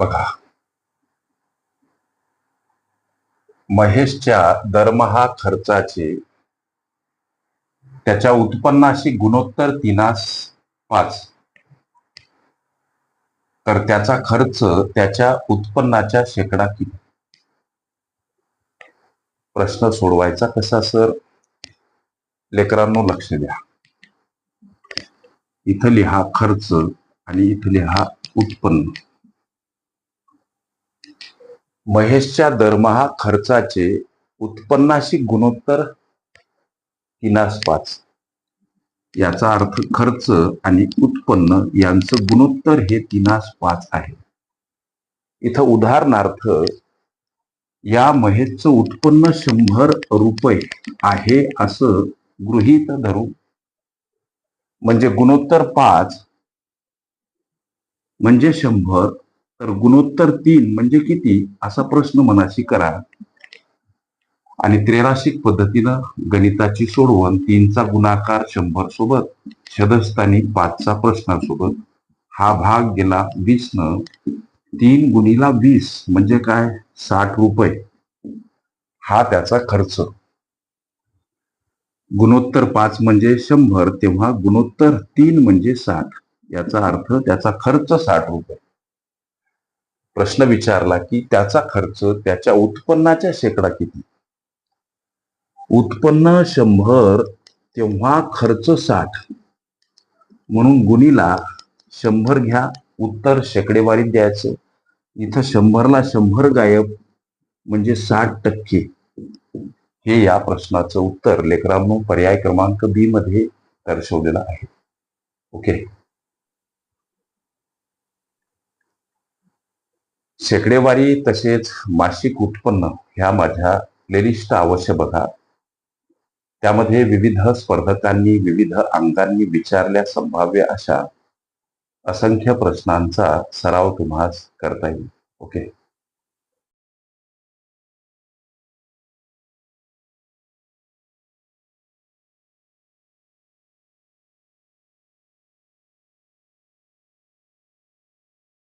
बघा. महेशच्या दरमहा खर्चाचे त्याच्या उत्पन्नाशी गुणोत्तर तिनास पाच. तर त्याचा खर्च त्याच्या उत्पन्नाच्या शेकडा किती? प्रश्न सोडवायचा कसा सर? लेकरांनो लक्ष द्या. इथं लिहा खर्च आणि इथं लिहा उत्पन्न. महेशच्या दरमहा खर्चाचे उत्पन्नाशी गुणोत्तर तीनास पाच. याचा अर्थ खर्च आणि उत्पन्न यांचं गुणोत्तर हे तिनास पाच आहे. इथं उदाहरणार्थ या महेशचं उत्पन्न शंभर रुपये आहे असं गृहीत धरू. म्हणजे गुणोत्तर पाच म्हणजे शंभर तर गुणोत्तर तीन म्हणजे किती? असा प्रश्न मनाशी करा. आणि त्रेराशिक पद्धतीनं गणिताची सोडवण तीनचा गुणाकार शंभर सोबत छदस्थानी पाचचा प्रश्नासोबत हा भाग गेला वीस न तीन गुणीला वीस म्हणजे काय? साठ रुपये. हा त्याचा खर्च. गुणोत्तर पाच म्हणजे शंभर तेव्हा गुणोत्तर तीन म्हणजे साठ. याचा अर्थ त्याचा खर्च साठ रुपये. प्रश्न विचारला की त्याचा खर्च त्याच्या उत्पन्नाच्या शेकडा किती? उत्पन्न शंभर तेव्हा खर्च साठ. म्हणून गुणीला शंभर घ्या उत्तर शेकडेवारीत द्यायचं. इथं शंभरला शंभर गायब म्हणजे साठ टक्के. हे या प्रश्नाचं उत्तर लेकरांनो पर्याय क्रमांक बी मध्ये दर्शवलेलं आहे. ओके? शेकडेवारी तसेच मासिक उत्पन्न ह्या माझ्या प्लेलिस्ट अवश्य बघा. त्यामध्ये विविध स्पर्धकांनी विविध अंगांनी विचारल्या संभाव्य अशा असंख्य प्रश्नांचा सराव तुम्हाला करता येईल. ओके